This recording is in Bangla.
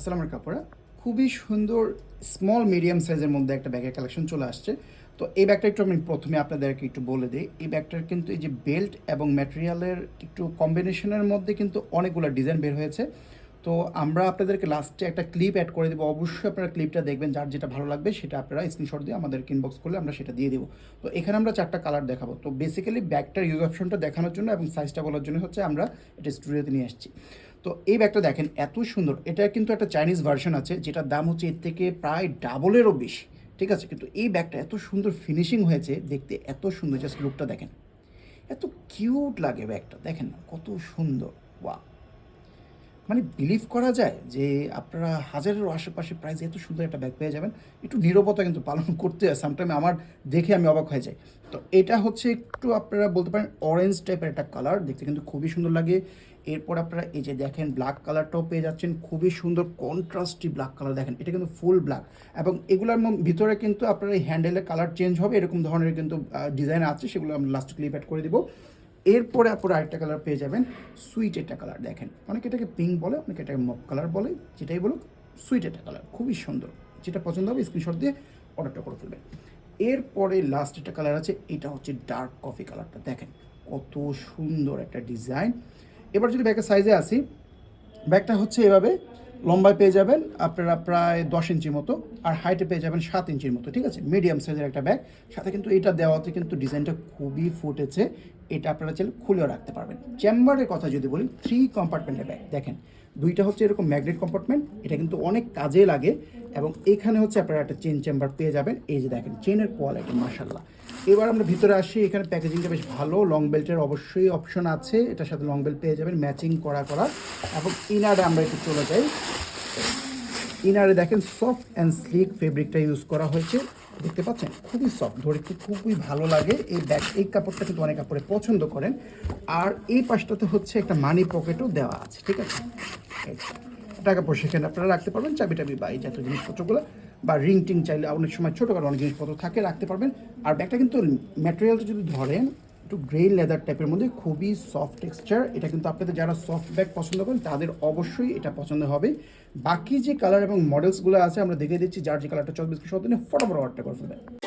আসসালামের কাপড়া খুবই সুন্দর স্মল মিডিয়াম সাইজের মধ্যে একটা ব্যাগের কালেকশন চলে আসছে। তো এই ব্যাগটা একটু আমি প্রথমে আপনাদেরকে একটু বলে দিই। এই ব্যাগটার কিন্তু এই যে বেল্ট এবং ম্যাটেরিয়ালের একটু কম্বিনেশনের মধ্যে কিন্তু অনেকগুলো ডিজাইন বের হয়েছে। তো আমরা আপনাদেরকে লাস্টে একটা ক্লিপ অ্যাড করে দেবো। অবশ্যই আপনারা ক্লিপটা দেখবেন, যার যেটা ভালো লাগবে সেটা আপনারা স্ক্রিনশট দিয়ে আমাদের ইনবক্স করলে আমরা সেটা দিয়ে দেবো। তো এখানে আমরা চারটা কালার দেখাবো। তো বেসিক্যালি ব্যাগটার ইউজ অপশনটা দেখানোর জন্য এবং সাইজটা বলার জন্য হচ্ছে আমরা এটা স্টুডিওতে নিয়ে আসছি। তো এই ব্যাগটা দেখেন, এত সুন্দর। এটা কিন্তু একটা চাইনিজ ভার্সন আছে, যেটার দাম হচ্ছে এর থেকে প্রায় ডাবলেরও বেশি। ঠিক আছে? কিন্তু এই ব্যাগটা এত সুন্দর ফিনিশিং হয়েছে, দেখতে এত সুন্দর জাস্ট লুকটা দেখেন। এত কিউট লাগে ব্যাগটা, দেখেন না, কত সুন্দর। ওয়া মানে বিলিভ করা যায় যে আপনারা হাজারের আশেপাশে প্রাইস এত সুন্দর একটা ব্যাগ পেয়ে যাবেন। একটু নীরবতা কিন্তু পালন করতে হয় সামটাইম আমার দেখে আমি অবাক হয়ে যাই। তো এটা হচ্ছে একটু আপনারা বলতে পারেন অরেঞ্জ টাইপের একটা কালার দেখতে কিন্তু খুবই সুন্দর লাগে। এরপর আপনারা এই যে দেখেন ব্ল্যাক কালারটাও পেয়ে যাচ্ছেন, খুবই সুন্দর কন্ট্রাস্টি ব্ল্যাক কালার দেখেন, এটা কিন্তু ফুল ব্ল্যাক এবং এগুলোর ভিতরে কিন্তু আপনার এই হ্যান্ডেলের কালার চেঞ্জ হবে, এরকম ধরনের কিন্তু ডিজাইন আছে, সেগুলো আমরা লাস্ট ক্লিপ অ্যাড করে দিব। এরপরে আপনারা আরেকটা কালার পেয়ে যাবেন সুইট একটা কালার দেখেন। অনেকে এটাকে পিঙ্ক বলে, অনেকে এটাকে মক কালার বলে, যেটাই বলুক সুইট একটা কালার খুবই সুন্দর। যেটা পছন্দ হবে স্ক্রিনশট দিয়ে অর্ডারটা করে ফেলবেন। এরপরে লাস্ট একটা কালার আছে, এটা হচ্ছে ডার্ক কফি কালারটা দেখেন কত সুন্দর একটা ডিজাইন এবার যদি ব্যাগের সাইজে আসি ব্যাগটা হচ্ছে এভাবে লম্বায় পেয়ে যাবেন আপনারা প্রায় দশ ইঞ্চির মতো আর হাইটে পেয়ে যাবেন সাত ইঞ্চির মতো, ঠিক আছে? মিডিয়াম সাইজের একটা ব্যাগ। সাথে কিন্তু এটা দেওয়াতে কিন্তু ডিজাইনটা খুবই ফুটেছে। এটা আপনারা চাইলে খুলেও রাখতে পারবেন। চেম্বারের কথা যদি বলি থ্রি কম্পার্টমেন্টের ব্যাগ। দেখেন, দুইটা হচ্ছে এরকম ম্যাগনেট কম্পার্টমেন্ট এটা কিন্তু অনেক কাজে লাগে এবং এখানে হচ্ছে আপনারা একটা চেন চেম্বার পেয়ে যাবেন। এই যে দেখেন চেনের কোয়ালিটি মার্শাল্লাহ এবার আমরা ভিতরে আসি, এখানে প্যাকেজিংটা বেশ ভালো। লং বেল্টের অবশ্যই অপশন আছে। এটার সাথে লং বেল্ট পেয়ে যাবেন ম্যাচিং করা করা। এবং ইনারে আমরা একটু চলে যাই। ইনারে দেখেন সফট অ্যান্ড স্লিক ফেব্রিকটা ইউজ করা হয়েছে। দেখতে পাচ্ছেন, খুবই সফট, ধরে খুব খুবই ভালো লাগে। এই ব্যাগ, এই কাপড়টা কিন্তু অনেক কাপড়ে পছন্দ করেন। আর এই পাশটাতে হচ্ছে একটা মানি পকেটও দেওয়া আছে, ঠিক আছে? টাকা পয়সা সেখানে আপনারা রাখতে পারবেন চাবি টাবি বা এই জাতীয় জিনিসপত্রগুলো বা রিং টিং চাইলে অনেক সময় ছোটোখাটো অনেক জিনিসপত্র থাকে, রাখতে পারবেন। আর ব্যাগটা কিন্তু ম্যাটেরিয়ালটা যদি ধরেন একটু গ্রে লেদার টাইপের মধ্যে খুবই সফট টেক্সচার এটা কিন্তু আপনাদের যারা সফট ব্যাগ পছন্দ করেন, তাদের অবশ্যই এটা পছন্দ হবে। বাকি যে কালার এবং মডেলসগুলো আছে, আমরা দেখে দিচ্ছি, যার যে কালারটা চব্বিশ সব দিনে ফটোফট অর্ডারটা করে ফেলবেন।